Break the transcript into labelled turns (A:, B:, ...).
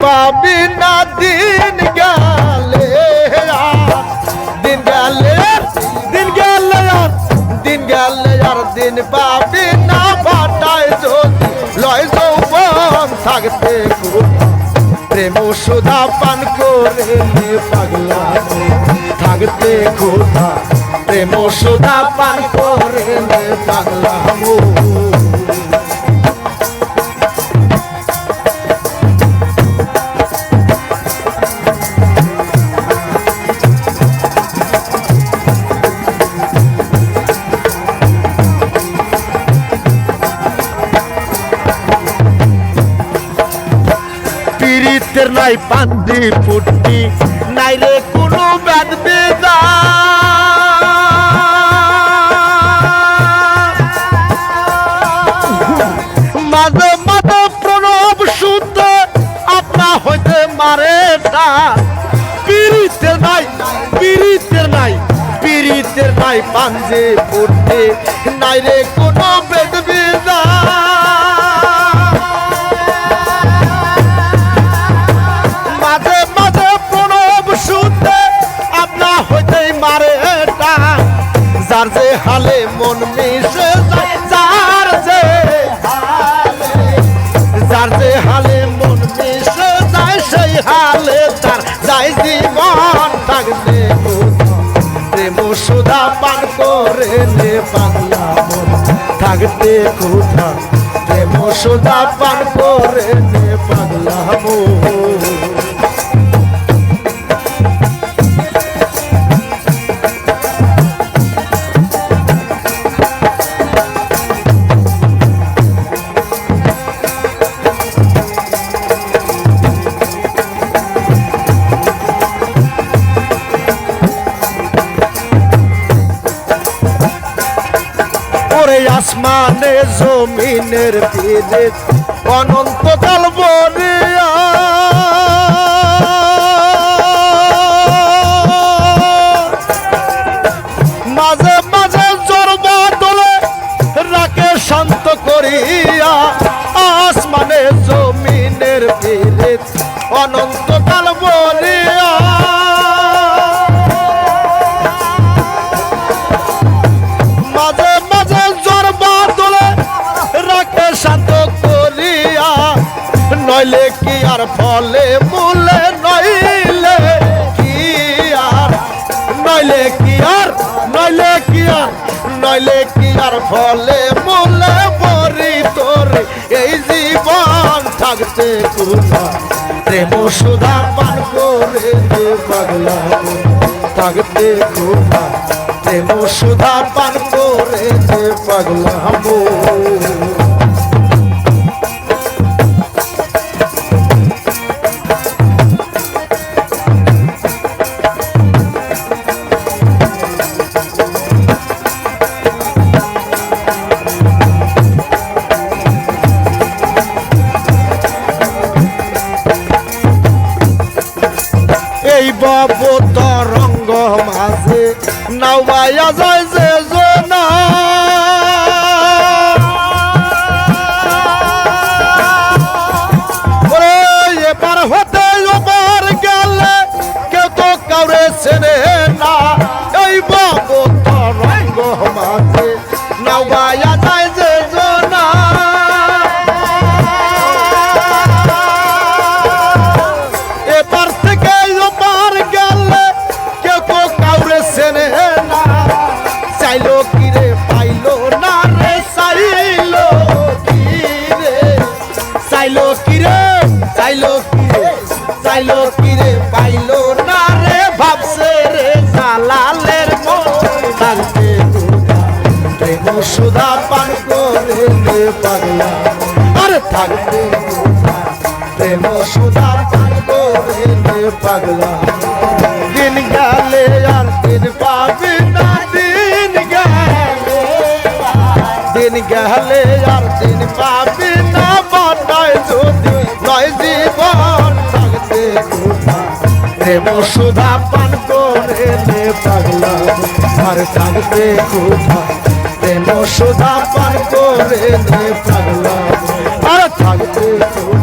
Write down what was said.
A: পাবি না দিন গেলে দিন গেলে দিন গেলে আর, দিন গেলে আর দিন পাবি না বাটায় যদি লয় যৌবন থাকতে প্রেম সুধা পান করে পাগলা থাকতে ক্ষুধা প্রেম সুধা পান করে নে পাগলা পীড়িতের নাই পান্ডি পুট্টি নাই রে কোনো ব্যাদ বেদা। মাঝে মাঝে প্রণব শুদ্ধ, আপনা হইতে মারে টা পীড়িতের নাই পীড়িতের নাই পীড়িতের নাই পাঞ্জে পুট্টি নাই রে কোনো বেদ বেদা। যার যে হালে মন মিশে যায়, যার যে যার যে হালে মন মিশে যায়, সেই হালে তার যাই জীবন থাকতে প্রেম সুধা পান করে নে বাংলা মন, থাকতে কোথা প্রেম সুধা পান করে নে পাগলা মন। আসমানে জমিনের পীরে নইলে কি আর ফলে? মূলে নইলে কি আর? নইলে কি আর? নইলে কি আর? নইলে কি আর ফলে? মূলে মরি তোরে, এই জীবন থাকতে কোথা প্রেম সুধা পান করে দে পাগলা থাকতে কোথা প্রেম সুধা পান করে দে পাগলা মাঝে নাওয়াইয়া যায় যে জনা। এবার হতে ওবার গেলে কেউ তো কাউরে চেনে না। এই বাবু তরঙ্গ মাঝে। যায় থাকতে প্রেম সুধা পান করে রে পাগলা। আরে থাকতে প্রেম সুধা পান করে রে পাগলা। দিন গেলে আর দিন পাবি না, দিন গেলে দিন গেলে আর দিন পাবি না বাটায় যদি নয় জীবন থাকতে কোথা প্রেম সুধা পান করে রে পাগলা। আর থাকবে কোথা? রে সুধা পান করে রে পাগলা। আর থাকবে কোথা?